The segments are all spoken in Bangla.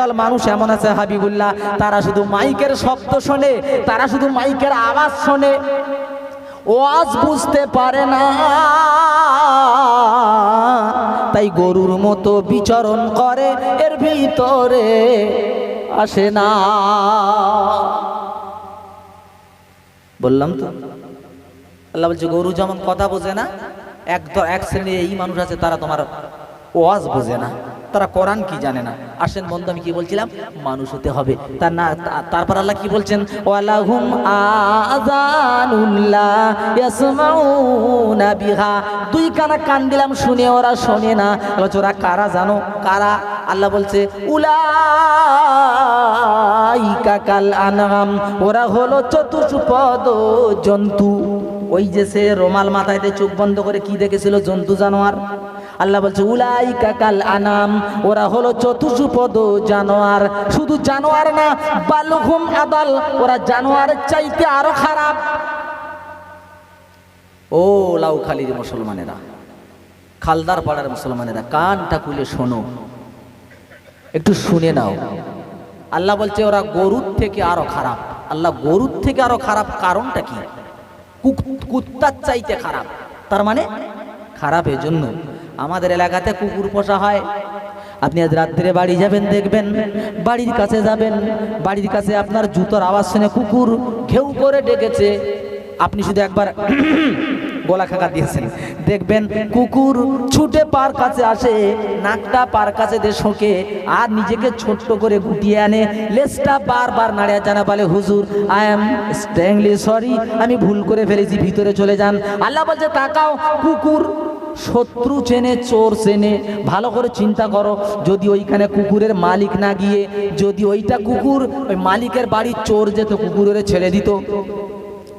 একদল মানুষ এমন আছে হাবিবুল্লাহ, তারা শুধু মাইকের শব্দ শোনে, তারা শুধু মাইকের আওয়াজ শোনে। ওয়াজ বুঝতে পারে না। তাই গরুর মতো বিচরণ করে, এর ভিতরে আসে না। বললাম তো। আল্লাহ বলছে, গরু যেমন কথা বোঝে না, এক এক শ্রেণির এই মানুষ আছে, তারা তোমার ওয়াজ বোঝে না। তারা কোরআন কি জানে না? আসেন বন্ধু, আমি কি বলছিলাম? মানুষ হতে হবে। তার না তারপর আল্লাহ কি বলছেন? ওয়ালাহুম আযানুল্লাহ ইয়াসমাউনা বিহা। দুই কানা কান দিলাম, শুনে ওরা শোনে না। ওরা কারা জানো? কারা? আল্লাহ বলছে, উলাইকা কাল আনআম। ওরা হলো চতুষ্পদ জন্তু। ওই যে সে রোমাল মাথায় চোখ বন্ধ করে কি দেখেছিল? জন্তু জানোয়ার। আল্লাহ বলছে উলাই কাকাল আনাম, ওরা হলো চতুষ্পদ জানোয়ার। শুধু জানোয়ার না, বালুহুম আদাল, ওরা জানোয়ারের চাইতে আরও খারাপ। ও লাউখালির মুসলমানেরা, খালদার পাড়ার মুসলমানেরা, কানটা খুলে শোনো। একটু শুনে নাও। আল্লাহ বলছে, ওরা গরুর থেকে আরও খারাপ। আল্লাহ গরুর থেকে আরও খারাপ কারণটা কি? কুত্তার চাইতে খারাপ। তার মানে খারাপ জন্য আমাদের এলাকাতে কুকুর পোষা হয়। আপনি আজ রাত্রে বাড়ি যাবেন, দেখবেন বাড়ির কাছে যাবেন, বাড়ির কাছে আপনার জুতোর আওয়াজ শুনে কুকুর ঘেউ করে ডেকেছে। আপনি শুধু একবার গলা খাকা দিয়েছেন। দেখবেন কুকুর ছুটে পার কাছে আসে, নাকটা পার কাছে দিয়ে শোকে আর নিজেকে ছোট্ট করে গুটিয়ে আনে। লেজটা বারবার নাড়িয়া জানা বলে, হুজুর আই এম স্ট্যাংলি সরি আমি ভুল করে ফেলেছি, ভিতরে চলে যান। আল্লাহ বলছে, তাকাও, কুকুর শত্রু চেনে, চোর চেনে, ভালো করে চিন্তা করো, যদি ওইখানে কুকুরের মালিক না গিয়ে, যদি ওইটা কুকুর, ওই মালিকের বাড়ির চোর যেত কুকুরের ছেড়ে দিত।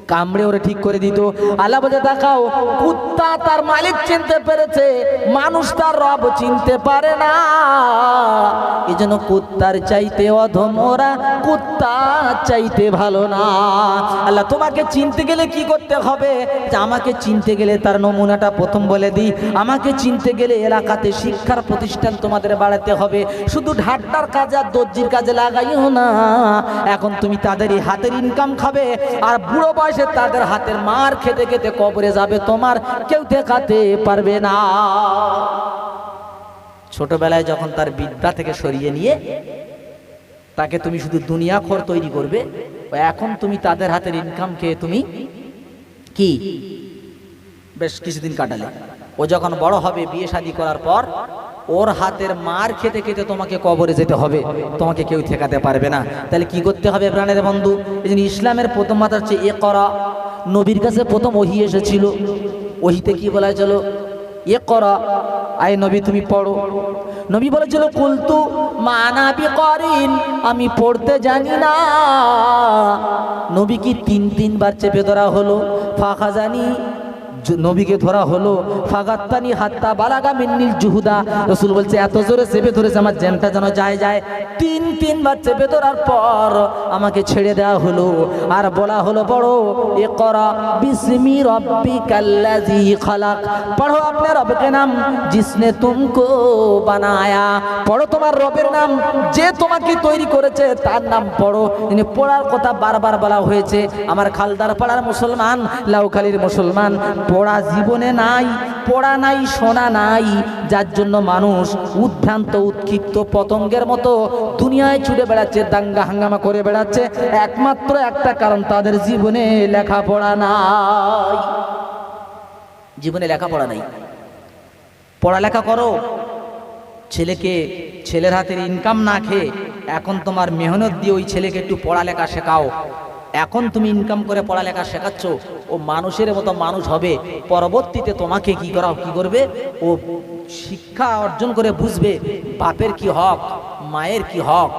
কামড়ে ওরে ঠিক করে দিত। আল্লাহ বলে দেখাও, কুত্তা তার মালিক চিনতে পেরেছে, মানুষ তার রব চিনতে পারে না। এই জন্য কুত্তার চাইতে অধম ওরা, কুত্তা চাইতে ভালো না। আল্লাহ, তোমাকে চিনতে গেলে কি করতে হবে? আমাকে চিনতে গেলে তার নমুনাটা প্রথম বলে দিই। আমাকে চিনতে গেলে এলাকাতে শিক্ষার প্রতিষ্ঠান তোমাদের বাড়াতে হবে। শুধু ঢাড্ডার কাজে আর দর্জির কাজে লাগাইও না। এখন তুমি তাদেরই হাতের ইনকাম খাবে। আর বুড়ো বয়সে তাদের হাতের মার খেতে খেতে কবরে যাবে, তোমার কেউ দেখাতে পারবে না। ছোটবেলায় যখন তার বিদ্যা থেকে সরিয়ে নিয়ে তাকে তুমি শুধু দুনিয়া খর তৈরি করবে, এখন তুমি তাদের হাতের ইনকাম খেয়ে তুমি কি? বেশ কিছুদিন কাটালে। ও যখন বড় হবে, বিয়ে শাদী করার পর ওর হাতের মার খেতে খেতে তোমাকে কবরে যেতে হবে। তোমাকে কেউ ঠেকাতে পারবে না। তাহলে কি করতে হবে প্রাণের বন্ধু? এই জন্য ইসলামের প্রথম মাথা হচ্ছে এ করা নবীর কাছে প্রথম ওহি এসেছিল। ওহিতে কি বলা চলো এ করা আয় নবী, তুমি পড়ো। নবী বলেছিল কুলতু মানাবি করিন আমি পড়তে জানি না। নবী কি তিন তিনবার চেপে ধরা হলো? ফাঁকা জানি নবীকে ধরা হলো। ফাগাত্তানি হাত্তা বালাগা মিন্নিল জুহুদা। রসুল বলছে, এত জোরে চেপে ধরেছে, আমার জ্যানটা যেন যায় যায়। তিন, তিনবার চেপে ধরার পর আমাকে ছেড়ে দেওয়া হলো। আর বলা হলো, বড় এ করা বিসমি রব্বি কাল্লাজি খালাক। পড়ো আপনার রবকে নাম, জিসনে তুমকো বানায়া। পড়ো তোমার রবের নাম, যে তোমাকে তৈরি করেছে, তার নাম পড়ো। তিনি পড়ার কথা বারবার বলা হয়েছে। আমার খালদার পাড়ার মুসলমান, লাউখালির মুসলমান পড়া জীবনে নাই, পড়া নাই, শোনা নাই। যার জন্য মানুষ উদ্ভ্রান্ত, উৎক্ষিপ্ত, পতঙ্গের মতো দুনিয়ায় ছুটে বেড়াচ্ছে, দাঙ্গা হাঙ্গামা করে বেড়াচ্ছে। একমাত্র একটা কারণ, তাদের জীবনে লেখাপড়া নাই। জীবনে লেখাপড়া নাই। পড়ালেখা করো। ছেলেকে ছেলের হাতের ইনকাম না খেয়ে এখন তোমার মেহনত দিয়ে ওই ছেলেকে একটু পড়ালেখা শেখাও। এখন তুমি ইনকাম করে পড়ালেখা শেখাচ্ছ, ও মানুষের মতো মানুষ হবে, পরবর্তীতে তোমাকে কি করা, কি করবে? ও শিক্ষা অর্জন করে বুঝবে, বাপের কি হক, মায়ের কি হক,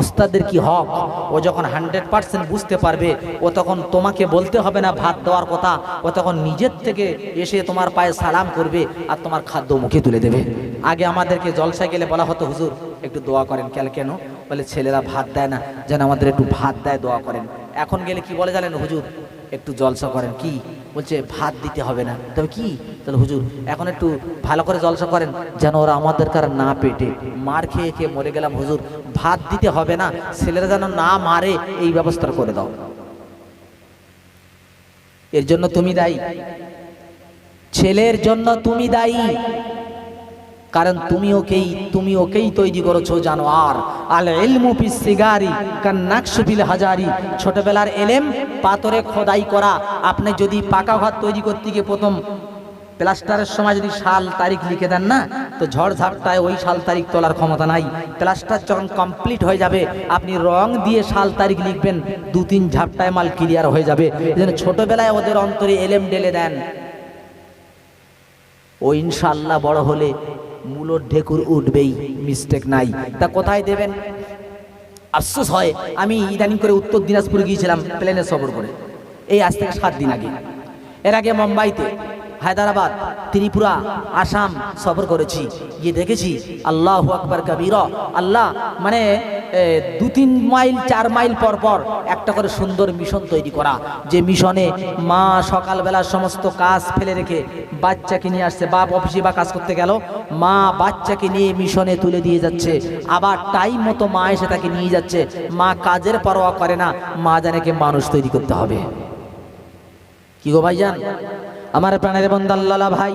ওস্তাদের কি হক। ও যখন হান্ড্রেড পার্সেন্ট বুঝতে পারবে, ও তখন তোমাকে বলতে হবে না ভাত দেওয়ার কথা, ও তখন নিজের থেকে এসে তোমার পায়ে সালাম করবে আর তোমার খাদ্য মুখে তুলে দেবে। আগে আমাদেরকে জলসায় গেলে বলা হতো, হুজুর, একটু দোয়া করেন, কেন কেন? বলে, ছেলেরা ভাত দেয় না, যেন আমাদের একটু ভাত দেয়, দোয়া করেন। এখন গেলে কি বলে জানেন হুজুর? একটু জলসা করেন, কি? বলছে, ভাত দিতে হবে না। তবে কি? তাহলে হুজুর, এখন একটু ভালো করে জলসা করেন, যেন ওরা আমাদের কার না পেটে। মার খেয়ে খেয়ে মরে গেলাম হুজুর, ভাত দিতে হবে না, ছেলেরা যেন না মারে, এই ব্যবস্থা করে দাও। এর জন্য তুমি দায়ী। ছেলের জন্য তুমি দায়ী। কারণ তুমি ওকেই তুমি ওকেই তৈরি করেছ আর আল ফিস সিগারি কান নাকশু হাজারি। ছোটবেলার এলেম, পাথরে খোদাই করা। আপনি যদি পাকা ঘর তৈরি করতে গিয়ে প্রথম প্লাস্টারের সময় যদি সাল তারিখ লিখে দেন না, তো ঝড় ঝাপটায় ওই সাল তারিখ তোলার ক্ষমতা নাই। প্লাস্টার যখন কমপ্লিট হয়ে যাবে, আপনি রং দিয়ে সাল তারিখ লিখবেন দু তিন ঝাপটায় মাল ক্লিয়ার হয়ে যাবে। জন্য ছোটবেলায় ওদের অন্তরে এলেম ডেলে দেন। ও ইনশাল্লাহ বড় হলে মূলর ঢেকুর উঠবেই মিস্টেক নাই। তা কোথায় দেবেন? আফসোস হয়, আমি ইদানিং করে উত্তর দিনাজপুর গিয়েছিলাম প্লেনে সফর করে। এই আজ থেকে সাত দিন আগে। এর আগে মুম্বাইতে হায়দ্রাবাদ, ত্রিপুরা, আসাম সফর করেছি। গিয়ে দেখেছি আল্লাহ আকবর কবির। আল্লাহ মানে দু তিন মাইল, চার মাইল পর পর একটা করে সুন্দর মিশন তৈরি করা। যে মিশনে মা সকালবেলা সমস্ত কাজ ফেলে রেখে বাচ্চাকে নিয়ে আসছে। বাপ অফিসে বা কাজ করতে গেল। মা বাচ্চাকে নিয়ে মিশনে তুলে দিয়ে যাচ্ছে। আবার টাইম মতো মা এসে তাকে নিয়ে যাচ্ছে। মা কাজের পরোয়া করে না। মা জানেকে মানুষ তৈরি করতে হবে। কি গো ভাইজান? আমার প্রাণের বন্দাল্লালা ভাই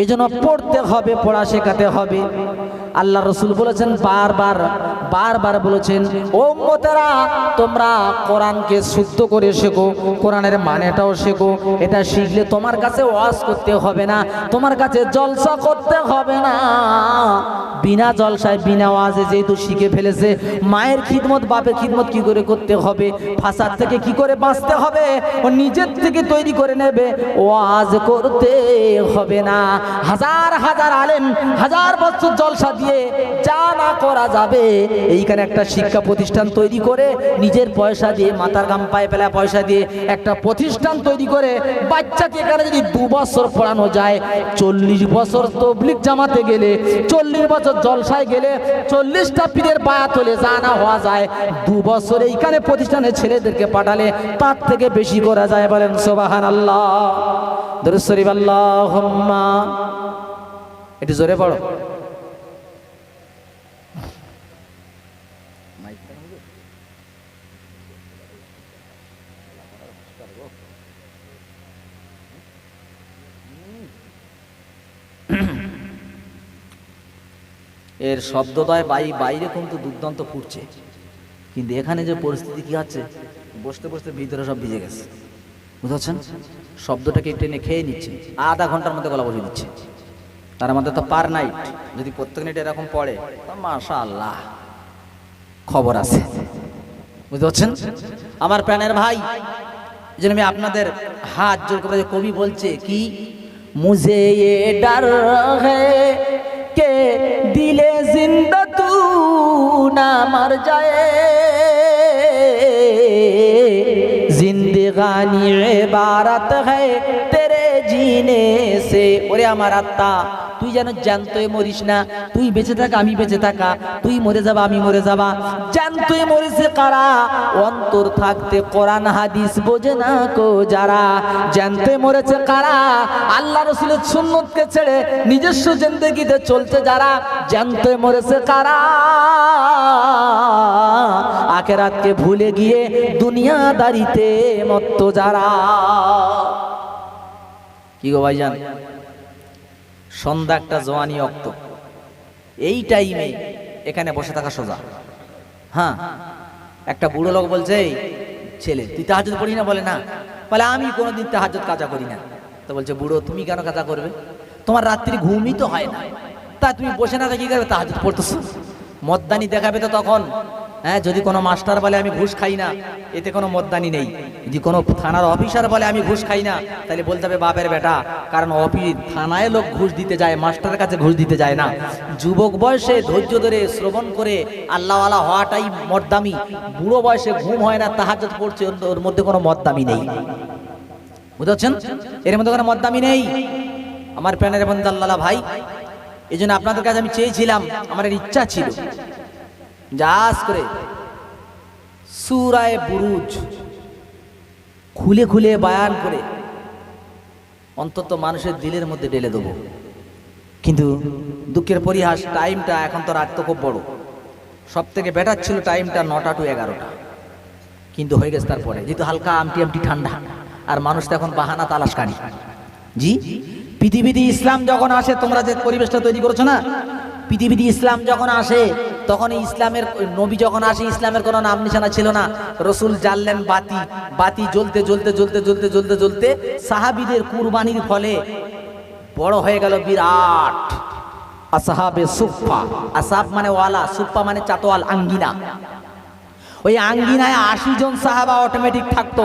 এই জন্য পড়তে হবে পড়া শেখাতে হবে। আল্লাহ রসুল বলেছেন, বারবার বারবার বলেছেন, ও মোতেরা তোমরা কোরআনকে শুদ্ধ করে শেখো, কোরআনের মানেটাও শেখো, এটা শিখলে তোমার কাছে ওয়াজ করতে হবে না, তোমার কাছে জলসা করতে হবে না। বিনা জলসায়, বিনা ওয়াজে যেহেতু শিখে ফেলেছে, মায়ের খিদমত, বাপের খিদমত কি করে করতে হবে? ফাসাদ থেকে কি করে বাঁচতে হবে? ও নিজের থেকে তৈরি করে নেবে, ওয়াজ করতে হবে না। হাজার হাজার আলেম, হাজার বছর জলসা দিয়ে যা না করা যাবে, এইখানে একটা শিক্ষা প্রতিষ্ঠান তৈরি করে, নিজের পয়সা দিয়ে মাথার গাম পায়ে ফেলা পয়সা দিয়ে একটা প্রতিষ্ঠান তৈরি করে, বাচ্চাকে এখানে যদি দু বছর পড়ানো যায়, চল্লিশ বছর তবলিক জামাতে গেলে, চল্লিশ বছর জলসায় গেলে, চল্লিশটা পীরের বায়াত হলে জানা হওয়া যায়, দু বছর এইখানে প্রতিষ্ঠানে ছেলেদেরকে পাঠালে তার থেকে বেশি করা যায় বলেন সোবাহান আল্লাহ দরুদ আল্লাহ একটু জোরে পড়ো। এর শব্দদয় বাই বাইরে কিন্তু দুর্দান্ত ফুটছে। কিন্তু এখানে যে পরিস্থিতি কী আছে বসতে বসতে ভিতরে সব ভিজে গেছে। বুঝতে শব্দটাকে টেনে খেয়ে নিচ্ছে। আধা ঘণ্টার মধ্যে গলা বসে দিচ্ছে। তার মধ্যে তো পার নাইট, যদি প্রত্যেক নাইট এরকম পড়ে, তো মাশা আল্লাহ খবর আছে। বুঝতে পারছেন? আমার প্রাণের ভাই যেন আমি আপনাদের হাত জোর করে কবি বলছে, কি? মুঝে ডার না মার যায়। জিন্দগানি এবারত হে তেরে জিনে সে। ওরে আমার আত্মা যেন জ্যান্তই মরিস না। তুই বেঁচে থাকা, আমি বেঁচে থাকা। তুই মরে যাবা, আমি মরে যাবা। জ্যান্তই মরেছে কারা? অন্তর থাকতে কোরআন, হাদিস বোঝে না কো যারা। জ্যান্তই মরেছে কারা? আল্লাহ রসুলের সুন্নতকে ছেড়ে নিজস্ব জিন্দগিতে চলতে যারা। জ্যান্তই মরেছে কারা? আখেরাতকে ভুলে গিয়ে দুনিয়াদারিতে মত্ত যারা। কি গো ভাইজান? সন্ধ্যা একটা জোয়ানি অক্ত। এই টাইমে এখানে বসে থাকা সোজা। হ্যাঁ একটা বুড়ো লোক বলছে, "এই ছেলে, তুই তাহাজুদ পড়ি না? বলে না। বলে, আমি কোনোদিন তাহাজুদ কাজা করি না। তো বলছে, বুড়ো, তুমি কেন কাজা করবে? তোমার রাত্রি ঘুমই তো হয় না। তা তুমি বসে না কি করবে তাহাজুদ পড়তেছো? মদ্দানি দেখাবে তো তখন। হ্যাঁ যদি কোনো মাস্টার বলে আমি ঘুষ খাই না, এতে কোনো মদ্দানি নেই। যদি কোনো থানার অফিসার বলে আমি ঘুষ খাই না, তাহলে বলতে হবে বাপের বেটা, কারণ অফিস থানায় লোক ঘুষ দিতে যায়, মাস্টারের কাছে ঘুষ দিতে যায় না। যুবক বয়সে ধৈর্য ধরে শ্রবণ করে আল্লাহওয়ালা হওয়াটাই মদ্দামি। বুড়ো বয়সে ঘুম হয় না তাহাজত পড়ছে, ওর- মধ্যে কোনো মদ্দামি নেই। বুঝতে পারছেন? এর মধ্যে কোনো মদ্দামি নেই। আমার প্যানের বন্ধু আল্লাহ ভাই এই আপনাদের কাছে আমি চেয়েছিলাম, আমার ইচ্ছা ছিল। জাস করে সুরায় বুরুজ খুলে খুলে বায়ান করে অন্তত মানুষের দিলের মধ্যে ঢেলে দেবো। কিন্তু দুঃখের পরিহাস, টাইমটা এখন তো রাত তো খুব বড়। সব থেকে বেটার ছিল টাইমটা নটা টু এগারোটা। কিন্তু হয়ে গেছে তারপরে। যেহেতু হালকা আমটি আমটি ঠান্ডা, আর মানুষ তো এখন বাহানা তালাশ কানি জি? পৃথিবীতে ইসলাম যখন আসে, তোমরা যে পরিবেশটা তৈরি করেছ না পৃথিবীতে ইসলাম যখন আসে তখন ইসলামের নবী যখন আসে, ইসলামের কোনো নাম নিশানা ছিল না। রসুল জ্বাললেন বাতি বাতি জ্বলতে জ্বলতে জ্বলতে জ্বলতে জ্বলতে জ্বলতে সাহাবিদের কুরবানির ফলে বড় হয়ে গেল বিরাট। আসাহাবে সুফা আসাব মানে ওয়ালা সুফা মানে চাতোয়াল, আঙ্গিনা। ওই আঙ্গিনায় আশি জন সাহাবা অটোমেটিক থাকতো।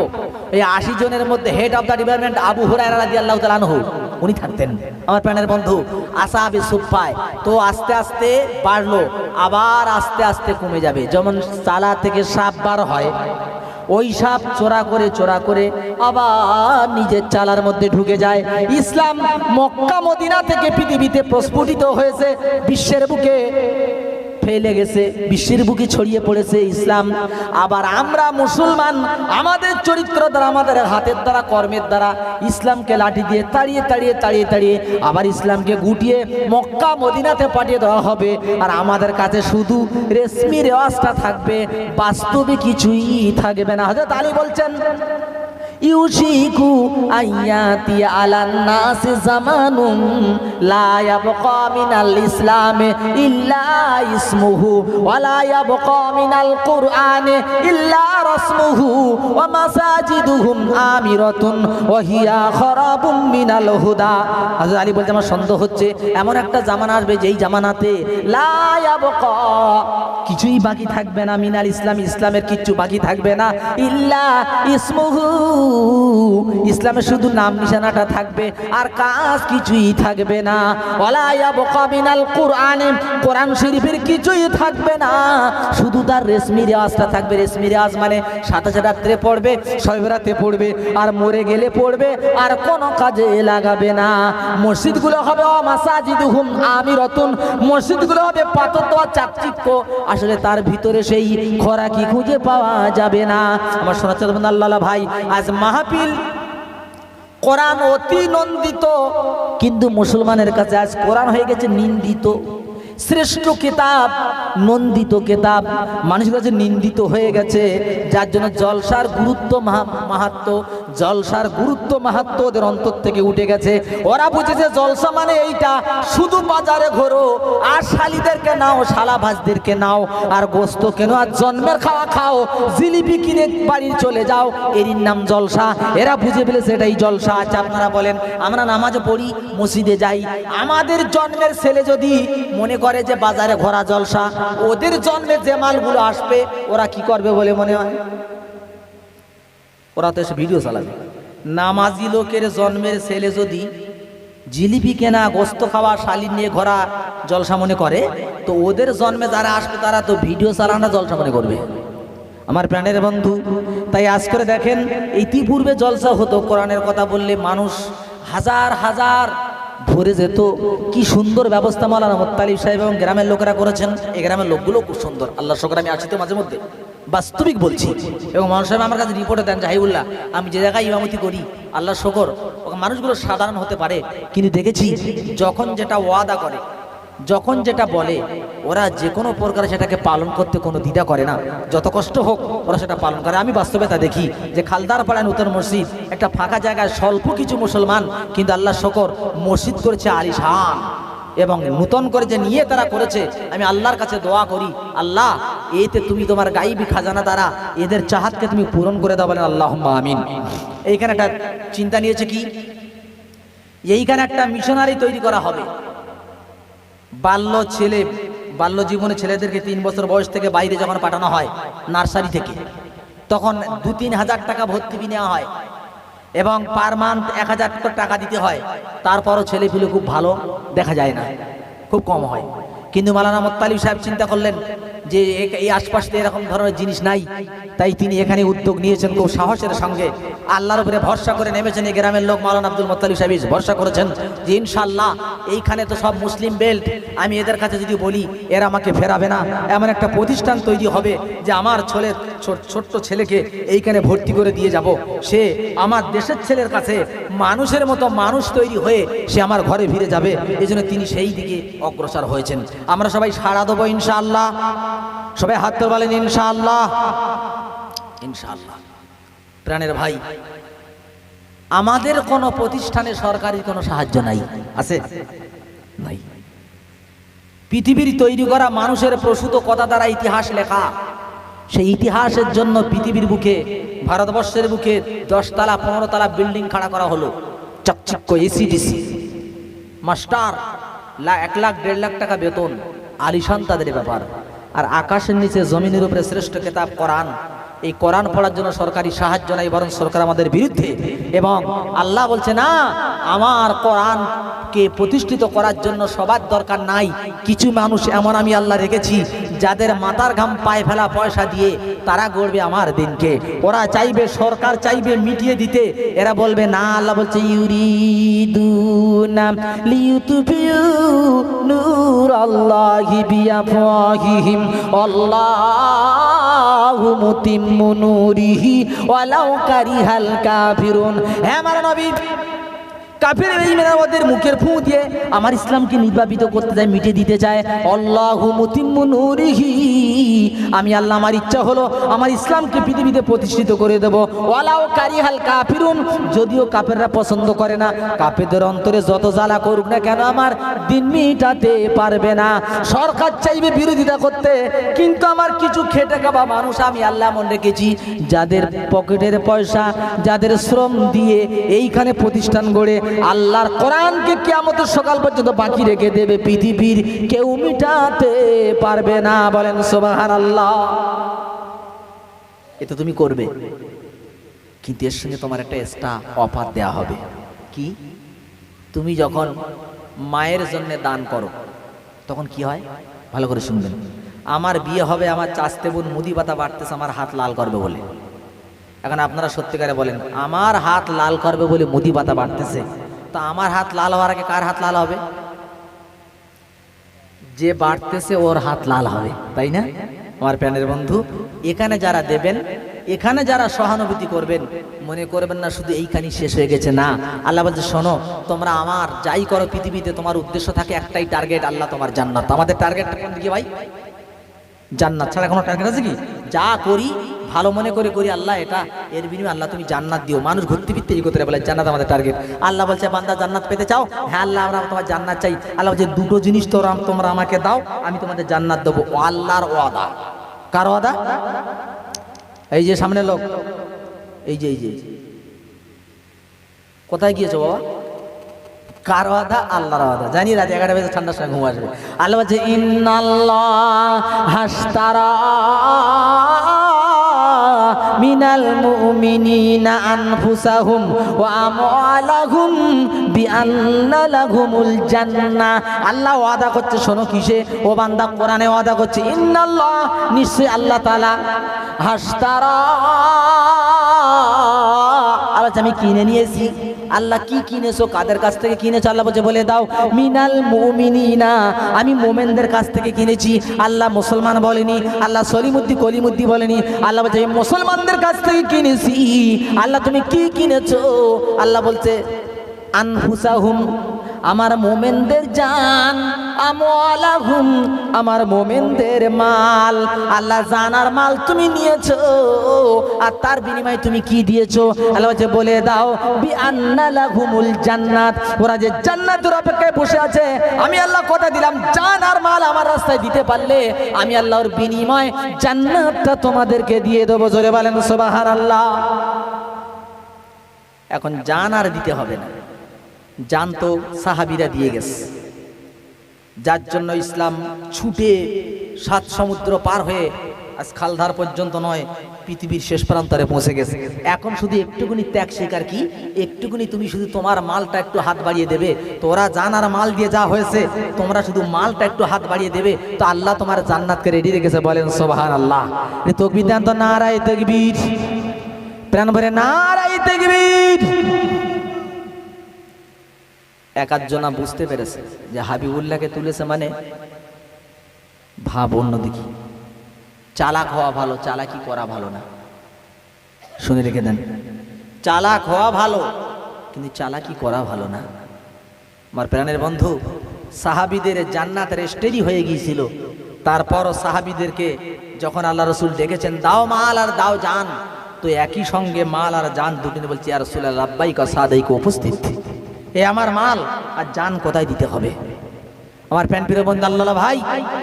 এই আশি জনের মধ্যে head of the department Abu Hurairah রাদিয়াল্লাহু তাআলা আনহু। উনি থাকতেন। আমার প্রাণের বন্ধু আসাহাবে সুফায় তো আস্তে আস্তে বাড়লো, আবার আস্তে আস্তে কমে যাবে। যেমন চালা থেকে সাপ বার হয়, ওই সাপ চোরা করে চোরা করে আবার নিজের চালার মধ্যে ঢুকে যায়। ইসলাম মক্কা মদিনা থেকে পৃথিবীতে প্রস্ফুটিত হয়েছে বিশ্বের বুকে। ফেলে গেছে, বিশ্বের বুকে ছড়িয়ে পড়েছে ইসলাম। আবার আমরা মুসলমান, আমাদের চরিত্র দ্বারা, আমাদের হাতের দ্বারা, কর্মের দ্বারা ইসলামকে লাঠি দিয়ে তাড়িয়ে তাড়িয়ে তাড়িয়ে তাড়িয়ে আবার ইসলামকে গুটিয়ে মক্কা, মদিনাতে পাঠিয়ে দেওয়া হবে। আর আমাদের কাছে শুধু রেশমি রেওয়াজটা থাকবে, বাস্তবে কিছুই থাকবে না। হজরত আলী বলছেন ইউশিকু আইয়াতি আলান নাস জামানুন লা ইয়াবকা মিনাল ইসলামে ইল্লা ইসমুহু ওয়া লা ইয়াবকা মিনাল কুরআনে ইল্লা রাসমুহু ওয়া মাসাজিদুহুম আমিরাতুন ওয়া হিয়া খারাবুম মিনাল হুদা। হযরত আলী বলতে আমার সন্দেহ হচ্ছে এমন একটা জামানা আসবে যেই জামানাতে লা ইয়াবকা কিছুই বাকি থাকবে না, মিনাল ইসলাম, ইসলামের কিচ্ছু বাকি থাকবে না, ইল্লা ইসমুহু ইসলামের শুধু নাম নিশানাটা থাকবে, আর কাজ কিছুই থাকবে না। ওয়ালা ইয়াবকা মিনাল কোরআন শরীফের কিছুই থাকবে না। শুধু তার রেশমি রেওয়াজটা থাকবে। রেশমি রেওয়াজ মানে সাথে রাত্রে পড়বে সবেরাতে পড়বে, আর মরে গেলে পড়বে, আর কোনো কাজে লাগাবে না। মসজিদগুলো হবে অমাসাজিদুহুম আমিরাতুন। মসজিদগুলো হবে পাথর দেওয়া চাকচিক্য। আসলে তার ভিতরে সেই খরা কি খুঁজে পাওয়া যাবে না। আমার সোনাচাঁদ আল্লাহ ভাই, আজ মাহফিল কোরআন অতি নন্দিত, কিন্তু মুসলমানের কাছে আজ কোরআন হয়ে গেছে নিন্দিত। শ্রেষ্ঠ কেতাব, নন্দিত কেতাব, মানুষের কাছে নিন্দিত হয়ে গেছে, যার জন্য জলসার গুরুত্ব মাহা- মাহাত্ম। জলসার গুরুত্ব মাহাত্ম ওদের অন্তর থেকে উঠে গেছে। ওরা বুঝেছে জলসা মানে এইটা, শুধু বাজারে ঘোরো, আর শালিদেরকে নাও শালা ভাজদেরকে নাও, আর গোস্ত কেন, আর জন্মের খাওয়া খাও, জিলিপি কিনে বাড়ি চলে যাও, এরই নাম জলসা। এরা বুঝে ফেলেছে এটাই জলসা আচ্ছা আপনারা বলেন, আমরা নামাজ পড়ি, মসজিদে যাই। আমাদের জন্মের ছেলে যদি মনে করে যে বাজারে ঘোরা জলসা, ওদের জন্মে যে মালগুলো আসবে, ওরা কি করবে বলে মনে হয়? ওরা তো এসে ভিডিও চালাবে। নামাজি লোকের জন্মের ছেলে যদি জিলিপি কেনা, গোস্ত খাওয়া শালিন নিয়ে ঘোরা জলসা মনে করে, তো ওদের জন্মে যারা আসবে তারা তো ভিডিও চালানো জলসা মনে করবে। আমার প্রাণের বন্ধু, তাই আজ করে দেখেন, ইতিপূর্বে জলসা হতো, কোরআনের কথা বললে মানুষ হাজার হাজার ভরে যেত। কি সুন্দর ব্যবস্থা মালানা মোত্তালিব সাহেব এবং গ্রামের লোকেরা করেছেন। এই গ্রামের লোকগুলো খুব সুন্দর। আল্লাহ শকর, আমি আসি তো মাঝে মধ্যে। বাস্তবিক বলছি। এবং মানুষ সাহেব আমার কাছে রিপোর্টে দেন জাহিবুল্লাহ আমি যে জায়গায় ইমামতি করি, আল্লাহ শকর মানুষগুলো সাধারণ হতে পারে। কিন্তু দেখেছি, যখন যেটা ওয়াদা করে, যখন যেটা বলে, ওরা যে কোনো প্রকারে সেটাকে পালন করতে কোনো দ্বিধা করে না। যত কষ্ট হোক, ওরা সেটা পালন করে। আমি বাস্তবে তা দেখি যে, খালদার পাড়ায় নতুন মসজিদ, একটা ফাঁকা জায়গায় স্বল্প কিছু মুসলমান, কিন্তু আল্লাহ শকর, মসজিদ করেছে আলিশান। এবং নূতন করে যে নিয়ে তারা করেছে, আমি আল্লাহর কাছে দোয়া করি, আল্লাহ, এতে তুমি তোমার গাইবি খাজানা দ্বারা এদের চাহাতকে তুমি পূরণ করে দাও বলেন আল্লাহ আমিন। এইখানে একটা চিন্তা নিয়েছে কি? এইখানে একটা মিশনারি তৈরি করা হবে। বাল্য ছেলে, বাল্য জীবনে ছেলেদেরকে তিন বছর বয়স থেকে বাইরে যখন পাঠানো হয়, নার্সারি থেকে, তখন দু তিন হাজার টাকা ভর্তি নেওয়া হয়। এবং পার মান্থ এক হাজার টাকা দিতে হয়। তারপরও ছেলেপিলে খুব ভালো দেখা যায় না। খুব কম হয়। কিন্তু মালানা মোত্তালিব সাহেব চিন্তা করলেন যে এই আশপাশে এরকম ধরনের জিনিস নাই। তাই তিনি এখানে উদ্যোগ নিয়েছেন খুব সাহসের সঙ্গে। আল্লাহর উপরে ভরসা করে নেমেছেন এই গ্রামের লোক মালান আব্দুল মোত্তালিব সাহেব। ভরসা করেছেন যে ইনশাল্লাহ এইখানে তো সব মুসলিম বেল্ট। আমি এদের কাছে যদি বলি, এরা আমাকে ফেরাবে না। এমন একটা প্রতিষ্ঠান তৈরি হবে যে আমার ছেলে ছোট্ট ছেলেকে এইখানে ভর্তি করে দিয়ে যাব। সে আমার দেশের ছেলের কাছে মানুষের মতো মানুষ তৈরি হয়ে সে আমার ঘরে ফিরে যাবে। এই জন্য তিনি সেই দিকে অগ্রসর হয়েছেন। আমরা সবাই সাড়া দেবো ইনশাআল্লাহ। সবাই হাত ধরে বলেন, ইনশাআল্লাহ। ইনশাআল্লাহ। প্রাণের ভাই, আমাদের কোনো প্রতিষ্ঠানে সরকারি কোনো সাহায্য নাই। আছে? নাই। পৃথিবীর তৈরি করা মানুষের প্রসূত কথা দ্বারা ইতিহাস লেখা। সেই ইতিহাসের জন্য পৃথিবীর বুকে, ভারতবর্ষের বুকে দশতলা পনেরো তলা বিল্ডিং খাড়া করা হলো। চকচক্য এসিডিসি মাস্টার এক লাখ, দেড় লাখ টাকা বেতন। আলিশান তাদের ব্যাপার। আর আকাশের নিচে জমিনের উপরে শ্রেষ্ঠ কেতাব কোরআন। এই কোরআন পড়ার জন্য সরকারি সাহায্য নাই, বরং সরকার আমাদের বিরুদ্ধে। এবং আল্লাহ বলছে, না, আমার কোরআনকে প্রতিষ্ঠিত করার জন্য সবার দরকার নাই। কিছু মানুষ এমন আমি আল্লাহ রেখেছি যাদের মাথার ঘাম পায়ে ফেলা পয়সা দিয়ে তারা গড়বে আমার দিনকে। ওরা চাইবে সরকার, চাইবে মিটিয়ে দিতে। এরা বলবে, না, আল্লাহ বলছে, ইউরিদুনা লিইউতফিউ নূর আল্লাহি বিআফওয়াহিহিম। আল্লাহু মুতিম্মু নূরিহি ওয়ালাউ কারিহাল কাফিরুন। হে আমার নবী কাফের বেঈমানরা ওদের মুখের ফু দিয়ে আমার ইসলামকে নির্বাপিত করতে চায় মিটে দিতে চায় আল্লাহু মুতিম্মু নূরিহি। আমি আল্লাহ, আমার ইচ্ছা হলো আমার ইসলামকে পৃথিবীতে প্রতিষ্ঠিত করে দেব। ওয়ালাও কারিহাল কাফিরুন। যদিও কাফেররা পছন্দ করে না, কাফেরদের অন্তরে যত জ্বালা করুক না কেন আমার দিন মিটাতে পারবে না। সরকার চাইবে বিরোধিতা করতে, কিন্তু আমার কিছু খেটে খাওয়া মানুষ আমি আল্লাহ মনে রেখেছি, যাদের পকেটের পয়সা, যাদের শ্রম দিয়ে এইখানে প্রতিষ্ঠান গড়ে আল্লাহর কোরআনকে কিয়ামতের সকাল পর্যন্ত বাকি রেখে দেবে। পৃথিবীর কেউ মিটাতে পারবে না। বলেন সোবাহান আল্লাহ এ তো তুমি করবে। কিন্তু এর সঙ্গে তোমার একটা এক্সট্রা অফার দেওয়া হবে। কি? তুমি যখন মায়ের জন্য দান করো, তখন কি হয়? ভালো করে শুনবেন। আমার বিয়ে হবে, আমার চাষতে বোন মুদি পাতা বাড়তেছে, আমার হাত লাল করবে বলে। এখন আপনারা সত্যিকারে বলেন, আমার হাত লাল করবে বলে মুদি পাতা বাড়তেছে? তা আমার হাত লাল হওয়ার আগে কার হাত লাল হবে? যে বাড়তেছে ওর হাত লাল হবে, তাই না? আমার প্যানের বন্ধু, এখানে যারা দেবেন, এখানে যারা সহানুভূতি করবেন, মনে করবেন না শুধু এইখানেই শেষ হয়ে গেছে, না। আল্লাহ বলছে, শোনো, তোমরা আমার যাই করো পৃথিবীতে, তোমার উদ্দেশ্য থাকে একটাই টার্গেট আল্লাহ তোমার জান্নাত। আমাদের টার্গেট কোন দিকে ভাই? জান্নাত ছাড়া কোনো টার্গেট আছে কি? যা করি ভালো মনে করে করি, আল্লাহ, এটা এর বিনিময়ে আল্লাহ তুমি জান্নাত দিও। মানুষ ঘুরতে ফিরতে এই করতে বলে, জান্নাত আমাদের টার্গেট আল্লাহ বলছে, বান্দা, জান্নাত পেতে চাও? হ্যাঁ আল্লাহ, আমরা তোমার জান্নাত চাই। আল্লাহ বলছে, দুটো জিনিস তোরা, তোমরা আমাকে দাও, আমি তোমাদের জান্নাত দেবো। আল্লাহর ওয়াদা। কার ওয়াদা? এই যে সামনে লোক। এই যে এই যে। কোথায় গিয়েছো, বাবা? কার ওয়াদা? আল্লাহর ওয়াদা। জানি রাত এগারোটা বেজে ঠান্ডার সময় ঘুম আসবে। আল্লাহ বলছে, ইন্নাল্লাহ হাসতারা। মিনাল মুমিনিনা আনফুসাহুম ওয়া আমওয়ালাহুম বিআন্না লাহুমুল জান্নাহ আল্লাহ ওয়াদা করছে, শোনো কিসে? ও বান্দা কোরআনে ওয়াদা করছে, ইন্নাল্লাহ, নিশ্চয়ই আল্লাহ তাআলা হাসতারা। আল্লাহ আমি কিনে নিয়েছি। আল্লাহ কি কিনেছো? কাদের কাছ থেকে কিনেছো? আল্লাহ বলছে, বলে দাও, মিনাল মুমিনিনা। আমি মোমেনদের কাছ থেকে কিনেছি। আল্লাহ মুসলমান বলেনি, আল্লাহ সলিমুদ্দি, কলিমুদ্দি বলেনি। আল্লাহ বলছে মুসলমানদের কাছ থেকে কিনেছি। আল্লাহ তুমি কি কিনেছো? আল্লাহ বলছে, আনফুসাহুম আমার মোমেনদের জান, আমওয়ালাহুম, আমার মোমেনদের মাল। আল্লাহ জানার মাল তুমি নিয়েছো, আর তার বিনিময়ে তুমি কি দিয়েছ? আল্লাহ বলে দাও বি আন্না লাহুমুল জান্নাত। ওরা যে জান্নাতের অপেক্ষায় বসে আছে, আমি আল্লাহ কথা দিলাম, জান আর মাল আমার রাস্তায় দিতে পারলে আমি আল্লাহর বিনিময় জান্নাতটা তোমাদেরকে দিয়ে দেবো। জোরে বলেন সুবহানাল্লাহ। এখন জান আর দিতে হবে না। জান তো সাহাবিরা দিয়ে গেছে। যার জন্য ইসলাম ছুটে সাত সমুদ্র পার হয়ে আজ খালধার পর্যন্ত নয়, পৃথিবীর শেষ প্রান্তরে পৌঁছে গেছে। এখন শুধু একটুকুনি ত্যাগ স্বীকার কি? একটুকুনি তুমি শুধু তোমার মালটা একটু হাত বাড়িয়ে দেবে। তোরা জানার মাল দিয়ে যা হয়েছে, তোমরা শুধু মালটা একটু হাত বাড়িয়ে দেবে। তো আল্লাহ তোমার জান্নাতকে রেডি রেখেছে বলেন সোবাহান আল্লাহ তকবির দেন তো নারায় তকবীর। প্রাণ ভরে নারায় তকবীর। এক আধজনা বুঝতে পেরেছে যে হাবিবুল্লাহকে তুলেছে মানে ভাব অন্যদিকে। চালাক হওয়া ভালো, চালাকি করা ভালো না। শুনে রেখে দেন, চালাক হওয়া ভালো, কিন্তু চালাকি করা ভালো না। আমার প্রাণের বন্ধু, সাহাবিদের জান্নাতের স্টেরি হয়ে গিয়েছিল। তারপরও সাহাবিদেরকে যখন আল্লাহ রসুল ডেকেছেন, দাও মাল আর দাও জান। তো একই সঙ্গে মাল আর জান দুটি বলছি আর রসুল রাব্বাইকা সাদাইকে উপস্থিত। এ আমার মাল, আর জান কোথায় দিতে হবে? আমার প্যান প্রিয় বন্ধু আল্লাহ ভাই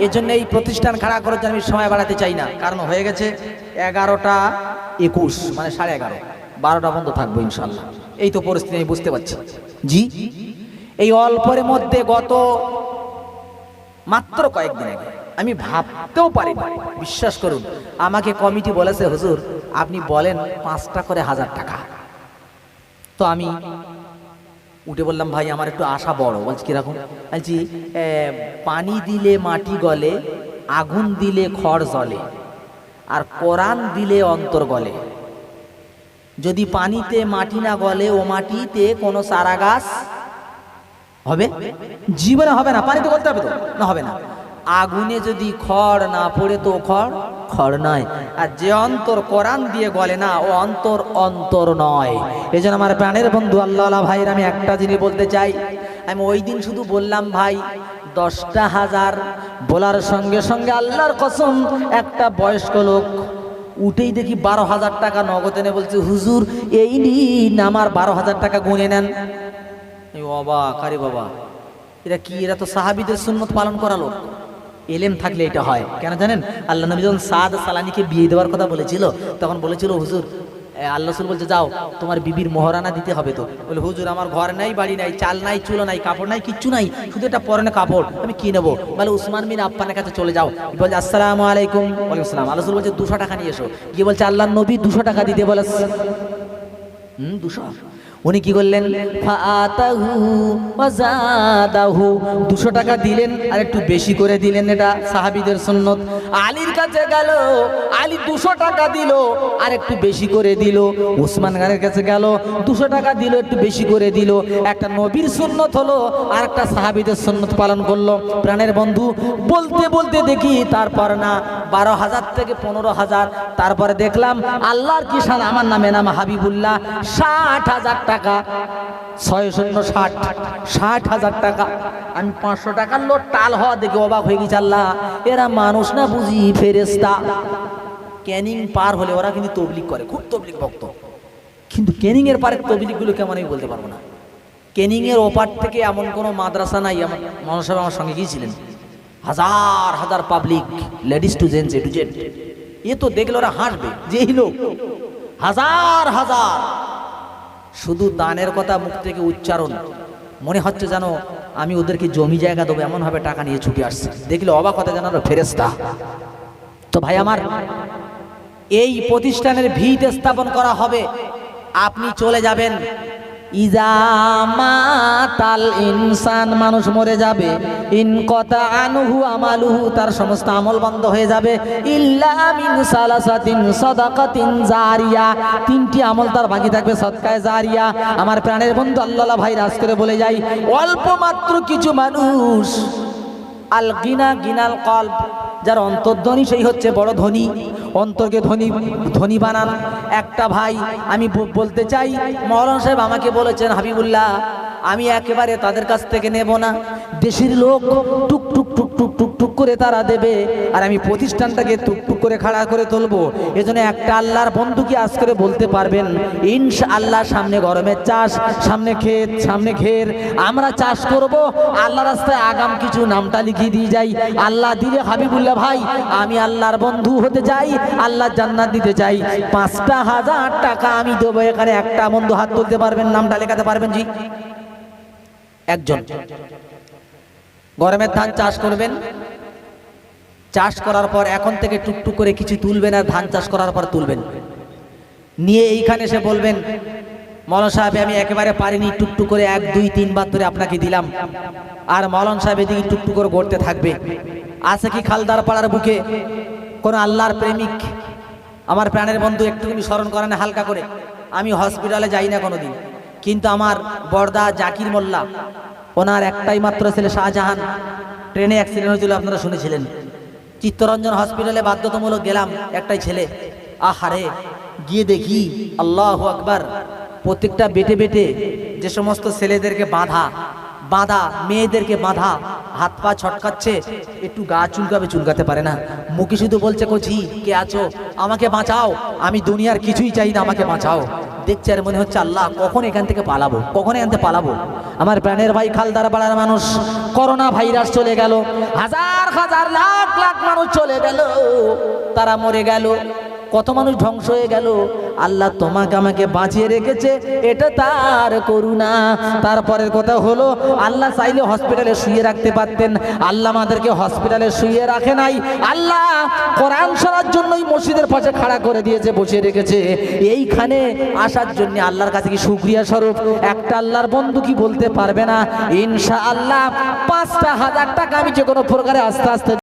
এই জন্য এই প্রতিষ্ঠান খাড়া করার জন্য আমি সময় বাড়াতে চাই না। কারণ হয়ে গেছে এগারোটা একুশ মানে সাড়ে এগারো। বারোটা বন্ধ থাকব ইনশাল্লাহ এই তো পরিস্থিতি, আমি বুঝতে পারছি। জি? এই অল্পের মধ্যে গত মাত্র কয়েকদিন আগে, আমি ভাবতেও পারি বিশ্বাস করুন, আমাকে কমিটি বলেছে, হুজুর, আপনি বলেন পাঁচটা করে হাজার টাকা। তো আমি উঠে বললাম, ভাই, আমার একটু আশা বড়। বলছি কীরকম বলছি পানি দিলে মাটি গলে, আগুন দিলে খড় জলে আর কোরআন দিলে অন্তর গলে। যদি পানিতে মাটি না গলে, ও মাটিতে কোনো চারা গাছ হবে। জীবনে হবে না, পানিতে গলতে হবে তো? না, হবে না। আগুনে যদি খড় না পড়ে তো খড় খড় নয়। আর যে অন্তর কোরআন দিয়ে গলে না, ও অন্তর অন্তর নয়। এই জন্য আমার প্রাণের বন্ধু আল্লাহ ভাইয়ের আমি একটা জিনিস বলতে চাই। আমি ওই দিন শুধু বললাম, ভাই, দশটা হাজার বলার সঙ্গে সঙ্গে আল্লাহর কসম, একটা বয়স্ক লোক উঠেই দেখি বারো হাজার টাকা নগদ এনে বলছে, হুজুর, এই নিন, আমার বারো হাজার টাকা গুনে নেন। বাবা কারে বাবা, এরা কি? এরা তো সাহাবিদের সুন্নত পালন করা লোক। এলেম থাকলে এটা হয়। কেন জানেন? আল্লাহ নবী যখন সাদ সালানিকে বিয়ে দেওয়ার কথা বলেছিল, তখন বলেছিল, হুজুর আল্লাহ বলছে, যাও, তোমার বিবির মহারানা দিতে হবে তো। বলে, হুজুর, আমার ঘর নাই, বাড়ি নাই, চাল নাই, চুলো নাই, কাপড় নাই, কিচ্ছু নাই, শুধু এটা পরনে কাপড়, আমি কি নেব। বলে, উসমান বিন আপ্পানের কাছে চলে যাও। বলছে আসসালামু আলাইকুম। আসসালাম। আল্লাহ বলছে, দুশো টাকা নিয়ে এসো। গিয়ে বলছে, আল্লাহ নবী দুশো টাকা দিতে বলে হুম, দুশো? উনি কি করলেন? দুশো টাকা দিলেন আর একটু বেশি করে দিলেন এটা সাহাবিদের সুন্নত। আলীর কাছে গেল, আলী দুশো টাকা দিল আর একটু বেশি করে দিল। উসমান গানের কাছে গেল, দুশো টাকা দিল, একটু বেশি করে দিল। একটা নবীর সুন্নত হলো আর একটা সাহাবীদের সুন্নত পালন করল। প্রাণের বন্ধু, বলতে বলতে দেখি তারপর না বারো হাজার থেকে পনেরো হাজার। তারপরে দেখলাম আল্লাহর কিষান আমার নামে নাম হাবিবুল্লাহ। ষাট হাজার টাকা ছয় শূন্য ষাট ষাট হাজার টাকা। আমি পাঁচশো টাকার লোট টাল হওয়া দেখে অবাক হয়ে গেছি, আল্লাহ, এরা মানুষ না বুঝি ফেরেস্তা ক্যানিং পার হলে ওরা কিন্তু তবলিক করে, খুব তবলিক ভক্ত। কিন্তু ক্যানিং এর পারে তবলিকগুলো কেমন আমি বলতে পারব না। ক্যানিং এর ওপার থেকে এমন কোনো মাদ্রাসা নাই, আমার মানুষ আমার সঙ্গে গিয়েছিলেন। হাজার হাজার public, ladies to gents, A to Z. এ তো দেখলে ওরা হাসবে যেই লোক। হাজার হাজার শুধু দানের কথা মুখ থেকে উচ্চারণ। মনে হচ্ছে যেন আমি ওদেরকে জমি জায়গা দেবো, এমনভাবে টাকা নিয়ে ছুটি আসছে। দেখলে অবাক কথা যেন ফেরেস্তা তো ভাই আমার, এই প্রতিষ্ঠানের ভিত স্থাপন করা হবে। আপনি চলে যাবেন। ইজামাতাল ইনসান, মানুষ মরে যাবে। ইন কথা আনহু আমালুহু, তার সমস্ত আমল বন্ধ হয়ে যাবে। ইল্লা মিন সালাসাতিন সাদাকাতিন জারিয়া, তিনটি আমল তার বাকি থাকবে সদকায়ে জারিয়া। আমার প্রাণের বন্ধু আল্লাহ ভাই রাজ করে বলে যাই, অল্প মাত্র কিছু মানুষ, আল গিনা গিনাল কল্প যার অন্তর্ধ্বনি সেই হচ্ছে বড় ধনী অন্তরকে ধনী ধনী বানান। একটা ভাই, আমি বলতে চাই মরণ সাহেব আমাকে বলেছেন, হাবিবুল্লাহ, আমি একেবারে তাদের কাছ থেকে নেব না। দেশের লোক টুক টুক টুক টুক টুক করে তারা দেবে। আর আমি প্রতিষ্ঠানটাকে টুক টুক করে খাড়া করে তুলবো। এজন্য একটা আল্লাহর বন্ধু কি আজ করে বলতে পারবেন? ইনশা আল্লাহ সামনে গরমের চাষ, সামনে ক্ষেত, সামনে ঘের আমরা চাষ করব। আল্লাহ রাস্তায় আগাম কিছু নামটা লিখিয়ে দিয়ে যাই। আল্লাহ দিলে হাবিবুল্লাহ ভাই, আমি আল্লাহর বন্ধু হতে চাই আল্লাহ জান্নাত দিতে চাই পাঁচটা হাজার টাকা আমি দেবো এখানে। একটা বন্ধু হাত তুলতে পারবেন, নামটা লেখাতে পারবেন জি? একজন। গরমের ধান চাষ করবেন? চাষ করার পর এখন থেকে টুকটুক করে কিছু তুলবেন আর ধান চাষ করার পর তুলবেন। নিয়ে এইখানে এসে বলবেন, মলন সাহেব, আমি একেবারে পারিনি, টুকটুক করে এক, দুই তিনবার ধরে আপনাকে দিলাম। আর মলন সাহেব এদিকে টুকটুক করে গড়তে থাকবে। আছে কি খালদার পাড়ার বুকে কোন আল্লাহর প্রেমিক? আমার প্রাণের বন্ধু একটুখানি স্মরণ করেন হালকা করে। আমি হসপিটালে যাই না কোনোদিন। কিন্তু আমার বর্দা জাকির মোল্লা ওনার একটাই মাত্র ছেলে শাহজাহান। ট্রেনে অ্যাক্সিডেন্ট হয়েছিল, আপনারা শুনেছিলেন। চিত্তরঞ্জন হসপিটালে বাধ্যতামূলক গেলাম, একটাই ছেলে। আহারে, গিয়ে দেখি আল্লাহ আকবার, প্রত্যেকটা বেটে বেটে যে সমস্ত ছেলেদেরকে বাঁধা বাঁধা, মেয়েদেরকে বাঁধা হাত পা ছটকাচ্ছে, একটু গা চুলকাবে, চুলকাতে পারে না। মুখে শুধু বলছে কচি কে আছো? আমাকে বাঁচাও। আমি দুনিয়ার কিছুই চাই না, আমাকে বাঁচাও। দেখছে আর মনে হচ্ছে, আল্লাহ, কখন এখান থেকে পালাবো? কখন এখান থেকে পালাবো? আমার প্রাণের ভাই খালদার পাড়ার মানুষ, করোনা ভাইরাস চলে গেল। হাজার হাজার লাখ লাখ মানুষ চলে গেল। তারা মরে গেল। কত মানুষ ধ্বংস হয়ে গেল। আল্লাহ তোমাকে আমাকে বাঁচিয়ে রেখেছে, এটা তার করুণা। তারপরের কথা হলো, আল্লাহ চাইলে হসপিটালে শুয়ে রাখতে পারতেন, আল্লাহ আমাদেরকে হসপিটালে শুয়ে রাখে নাই। আল্লাহ কোরআন শোনার জন্যই মসজিদের পাশে খাড়া করে দিয়েছে, বসিয়ে রেখেছে। এইখানে আসার জন্য আল্লাহর কাছে কি শুক্রিয়া স্বরূপ? একটা আল্লাহর বন্ধু কি বলতে পারবে না? ইনশা আল্লাহ পাঁচটা হাজার টাকা আমি যে কোনো প্রকারে আস্তে আস্তে